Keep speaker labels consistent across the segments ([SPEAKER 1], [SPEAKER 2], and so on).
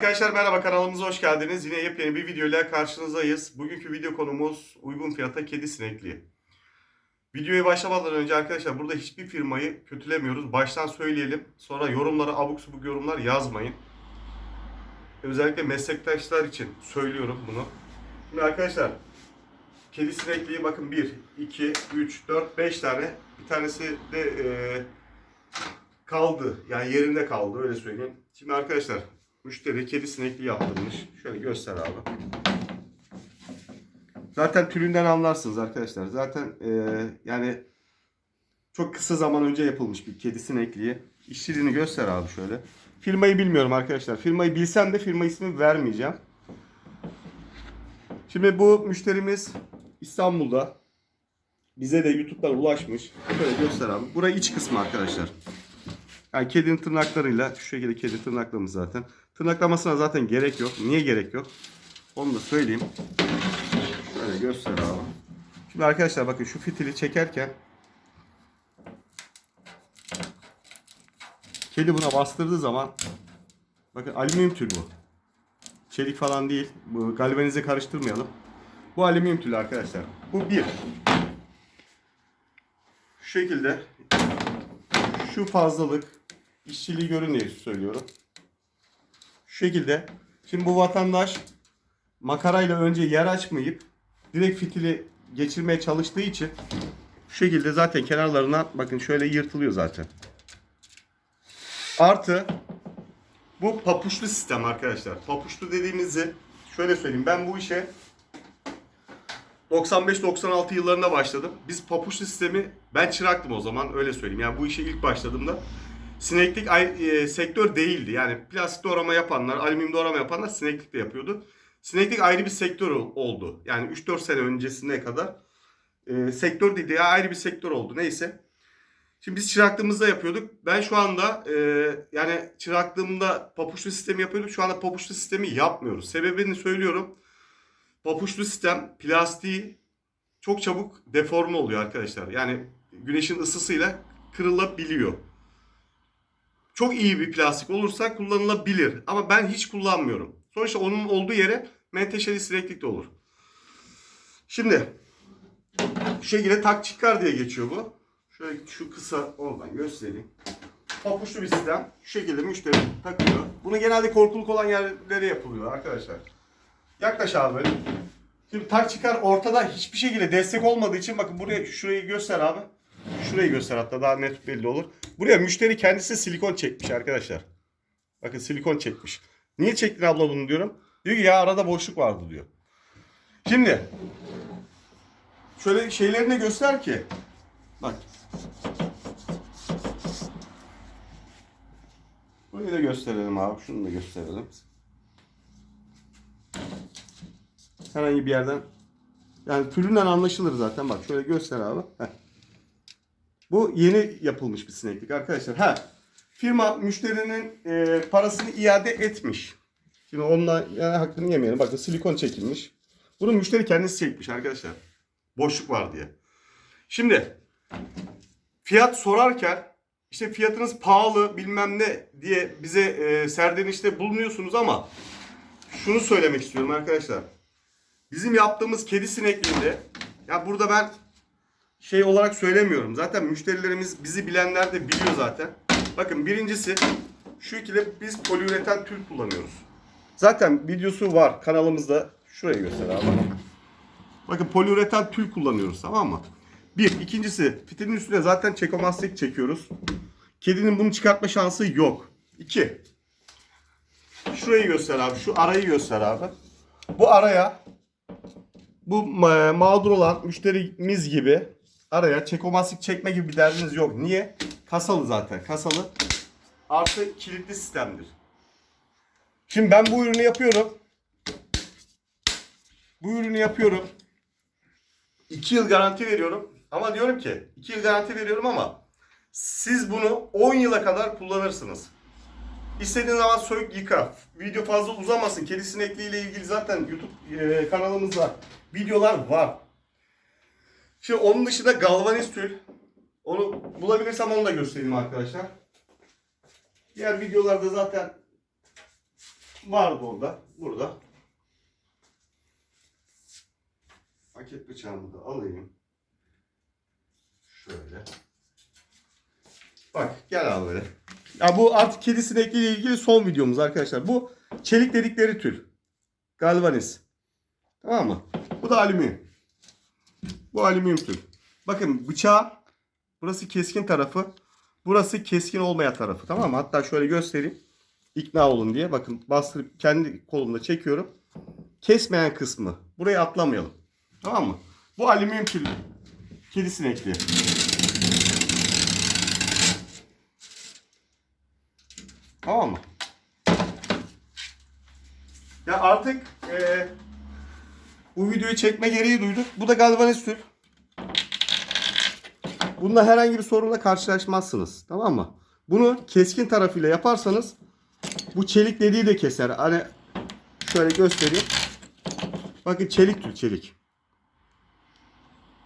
[SPEAKER 1] Arkadaşlar merhaba kanalımıza hoş geldiniz. Yine yepyeni bir videoyla karşınızdayız. Bugünkü video konumuz uygun fiyata kedi sinekliği. Videoya başlamadan önce arkadaşlar burada hiçbir firmayı kötülemiyoruz. Baştan söyleyelim. Sonra yorumlara abuk subuk yorumlar yazmayın. Özellikle meslektaşlar için söylüyorum bunu. Şimdi arkadaşlar kedi sinekliği bakın 1, 2, 3, 4, 5 tane. Bir tanesi de eee, kaldı. Yani yerinde kaldı öyle söyleyeyim. Şimdi arkadaşlar müşteri kedi sinekli yaptırmış. Şöyle göster abi. Zaten türünden anlarsınız arkadaşlar. Zaten eee, yani çok kısa zaman önce yapılmış bir kedi sinekliği. İşçiliğini göster abi şöyle. Firmayı bilmiyorum arkadaşlar. Firmayı bilsem de firma ismi vermeyeceğim. Şimdi bu müşterimiz İstanbul'da. Bize de YouTube'dan ulaşmış. Şöyle göster abi. Burası iç kısmı arkadaşlar. Yani kedinin tırnaklarıyla şu şekilde kedi tırnaklamış zaten. Tırnaklamasına zaten gerek yok. Niye gerek yok? Onu da söyleyeyim. Şöyle göster abi. Şimdi arkadaşlar bakın şu fitili çekerken kedi buna bastırdığı zaman bakın alüminyum tül bu. Çelik falan değil. Bu galvanize karıştırmayalım. Bu alüminyum tül arkadaşlar. Bu bir. Şu şekilde şu fazlalık işçiliği görün diye söylüyorum. Şekilde. Şimdi bu vatandaş makarayla önce yer açmayıp direkt fitili geçirmeye çalıştığı için şu şekilde zaten kenarlarından bakın şöyle yırtılıyor zaten. Artı bu papuçlu sistem arkadaşlar. Papuçlu dediğimizi şöyle söyleyeyim. Ben bu işe 95-96 yıllarında başladım. Biz papuçlu sistemi ben çıraktım o zaman öyle söyleyeyim. Yani bu işe ilk başladığımda sineklik e, sektör değildi. Yani plastik doğrama yapanlar, alüminyum doğrama yapanlar sineklik de yapıyordu. Sineklik ayrı bir sektör ol- oldu. Yani 3-4 sene öncesine kadar e, sektör değildi. Ya ayrı bir sektör oldu. Neyse. Şimdi biz çıraklığımızda yapıyorduk. Ben şu anda e, yani çıraklığımda papuçlu sistemi yapıyordum. Şu anda papuçlu sistemi yapmıyoruz. Sebebini söylüyorum. Papuçlu sistem plastiği çok çabuk deforme oluyor arkadaşlar. Yani güneşin ısısıyla kırılabiliyor. Çok iyi bir plastik olursa kullanılabilir. Ama ben hiç kullanmıyorum. Sonuçta onun olduğu yere menteşeli sineklik de olur. Şimdi şu şekilde tak çıkar diye geçiyor bu. Şöyle şu kısa oradan göstereyim. Papuçlu bir sistem. Şu şekilde müşteri takıyor. Bunu genelde korkuluk olan yerlere yapılıyor arkadaşlar. Yaklaş abi. Şimdi tak çıkar ortada hiçbir şekilde destek olmadığı için bakın buraya şurayı göster abi. Şurayı göster hatta daha net belli olur. Buraya müşteri kendisi silikon çekmiş arkadaşlar. Bakın silikon çekmiş. Niye çektin abla bunu diyorum. Diyor ki ya arada boşluk vardı diyor. Şimdi şöyle şeylerini göster ki. Bak. Burayı da gösterelim abi. Şunu da gösterelim. Herhangi bir yerden yani türünden anlaşılır zaten. Bak şöyle göster abi. Heh. Bu yeni yapılmış bir sineklik arkadaşlar. Ha. Firma müşterinin e, parasını iade etmiş. Şimdi onunla yani hakkını yemeyelim. Bakın silikon çekilmiş. Bunu müşteri kendisi çekmiş arkadaşlar. Boşluk var diye. Şimdi fiyat sorarken işte fiyatınız pahalı bilmem ne diye bize e, serdenişte bulunuyorsunuz ama şunu söylemek istiyorum arkadaşlar. Bizim yaptığımız kedi sinekliğinde ya burada ben şey olarak söylemiyorum. Zaten müşterilerimiz bizi bilenler de biliyor zaten. Bakın birincisi şu ikili biz poliüreten tül kullanıyoruz. Zaten videosu var kanalımızda. Şurayı göster abi. Bakın poliüreten tül kullanıyoruz tamam mı? Bir. ikincisi fitilin üstüne zaten çekomastik çekiyoruz. Kedinin bunu çıkartma şansı yok. İki. Şurayı göster abi. Şu arayı göster abi. Bu araya bu ma- mağdur olan müşterimiz gibi araya çekomastik çekme gibi bir derdiniz yok. Niye? Kasalı zaten. Kasalı. Artı kilitli sistemdir. Şimdi ben bu ürünü yapıyorum. Bu ürünü yapıyorum. 2 yıl garanti veriyorum. Ama diyorum ki 2 yıl garanti veriyorum ama siz bunu 10 yıla kadar kullanırsınız. İstediğin zaman sök yıka. Video fazla uzamasın. Kedi sinekliği ile ilgili zaten YouTube e, kanalımızda videolar var. Şimdi onun dışında galvaniz tül. Onu bulabilirsem onu da göstereyim arkadaşlar. Diğer videolarda zaten vardı orada. Burada. Paket bıçağımı da alayım. Şöyle. Bak gel abi böyle. Ya bu artık kedi sinekliyle ilgili son videomuz arkadaşlar. Bu çelik dedikleri tül. Galvaniz. Tamam mı? Bu da alüminyum. Bu alüminyum. Bakın bıçağı burası keskin tarafı. Burası keskin olmayan tarafı. Tamam mı? Hatta şöyle göstereyim. İkna olun diye. Bakın bastırıp kendi kolumda çekiyorum. Kesmeyen kısmı. Burayı atlamayalım. Tamam mı? Bu alüminyum tül. Kedi sinekliği. Tamam mı? Ya artık eee, bu videoyu çekme gereği duyduk. Bu da galvaniz tül. Bunda herhangi bir sorunla karşılaşmazsınız. Tamam mı? Bunu keskin tarafıyla yaparsanız bu çelik dediği de keser. Hani şöyle göstereyim. Bakın çelik tül çelik.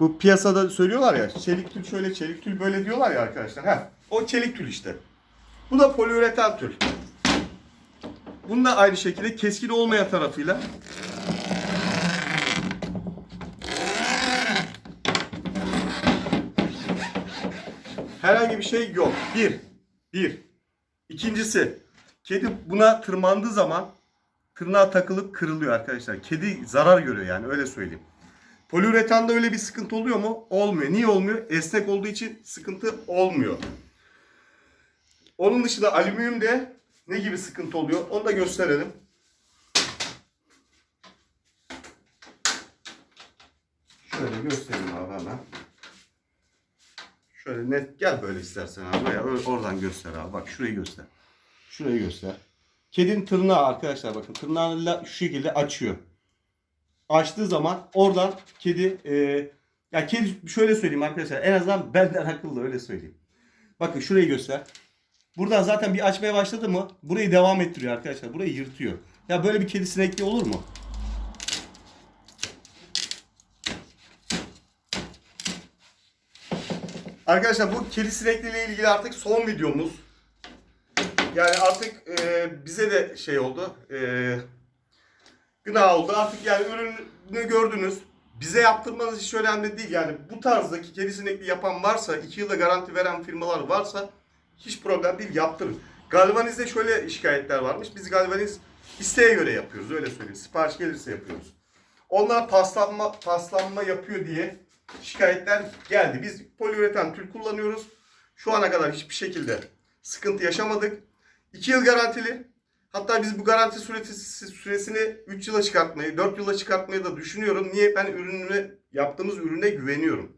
[SPEAKER 1] Bu piyasada söylüyorlar ya çelik tül şöyle çelik tül böyle diyorlar ya arkadaşlar. Heh, o çelik tül işte. Bu da poliüretan tül. Bunu da aynı şekilde keskin olmayan tarafıyla herhangi bir şey yok. Bir. Bir. İkincisi. Kedi buna tırmandığı zaman tırnağa takılıp kırılıyor arkadaşlar. Kedi zarar görüyor yani öyle söyleyeyim. Poliüretanda öyle bir sıkıntı oluyor mu? Olmuyor. Niye olmuyor? Esnek olduğu için sıkıntı olmuyor. Onun dışında alüminyumde ne gibi sıkıntı oluyor? Onu da gösterelim. Şöyle göstereyim abi hemen. Şöyle net gel böyle istersen abi. Ö- oradan göster abi. Bak şurayı göster. Şurayı göster. Kedinin tırnağı arkadaşlar bakın tırnağıyla şu şekilde açıyor. Açtığı zaman oradan kedi e, ya kedi şöyle söyleyeyim arkadaşlar en azından benden akıllı öyle söyleyeyim. Bakın şurayı göster. Buradan zaten bir açmaya başladı mı burayı devam ettiriyor arkadaşlar. Burayı yırtıyor. Ya böyle bir kedi sinekli olur mu? Arkadaşlar bu kedi sinekliyle ilgili artık son videomuz. Yani artık e, bize de şey oldu. E, gına oldu. Artık yani ürünü gördünüz. Bize yaptırmanız hiç önemli değil. Yani bu tarzdaki kedi sinekli yapan varsa, 2 yılda garanti veren firmalar varsa hiç problem değil yaptırın. Galvaniz'de şöyle şikayetler varmış. Biz Galvaniz isteğe göre yapıyoruz. Öyle söyleyeyim. Sipariş gelirse yapıyoruz. Onlar paslanma, paslanma yapıyor diye şikayetler geldi. Biz poliüretan tül kullanıyoruz. Şu ana kadar hiçbir şekilde sıkıntı yaşamadık. 2 yıl garantili. Hatta biz bu garanti süresi, süresini 3 yıla çıkartmayı, 4 yıla çıkartmayı da düşünüyorum. Niye? Ben ürününe, yaptığımız ürüne güveniyorum.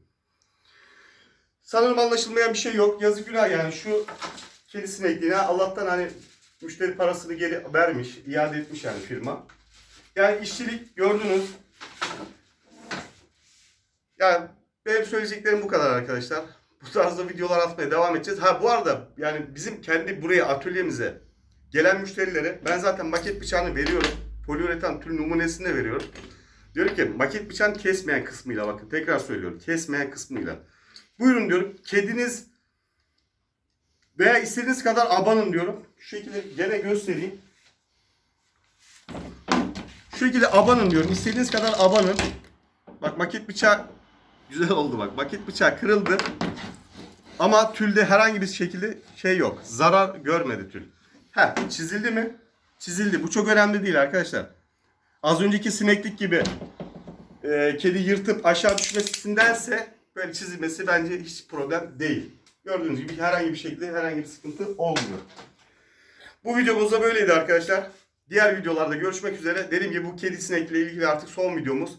[SPEAKER 1] Sanırım anlaşılmayan bir şey yok. Yazık günah yani şu kedi sinekliğine Allah'tan hani müşteri parasını geri vermiş, iade etmiş yani firma. Yani işçilik gördünüz. Yani benim söyleyeceklerim bu kadar arkadaşlar. Bu tarzda videolar atmaya devam edeceğiz. Ha bu arada yani bizim kendi buraya atölyemize gelen müşterilere ben zaten maket bıçağını veriyorum. Poliüretan tül numunesini veriyorum. Diyorum ki maket bıçağını kesmeyen kısmıyla bakın tekrar söylüyorum. Kesmeyen kısmıyla. Buyurun diyorum. Kediniz veya istediğiniz kadar abanın diyorum. Şu şekilde gene göstereyim. Şu şekilde abanın diyorum. İstediğiniz kadar abanın. Bak maket bıçağı güzel oldu bak. Maket bıçağı kırıldı. Ama tülde herhangi bir şekilde şey yok. Zarar görmedi tül. Ha çizildi mi? Çizildi. Bu çok önemli değil arkadaşlar. Az önceki sineklik gibi e, kedi yırtıp aşağı düşmesindense böyle çizilmesi bence hiç problem değil. Gördüğünüz gibi herhangi bir şekilde herhangi bir sıkıntı olmuyor. Bu videomuz da böyleydi arkadaşlar. Diğer videolarda görüşmek üzere. Dediğim gibi bu kedi sinekle ilgili artık son videomuz.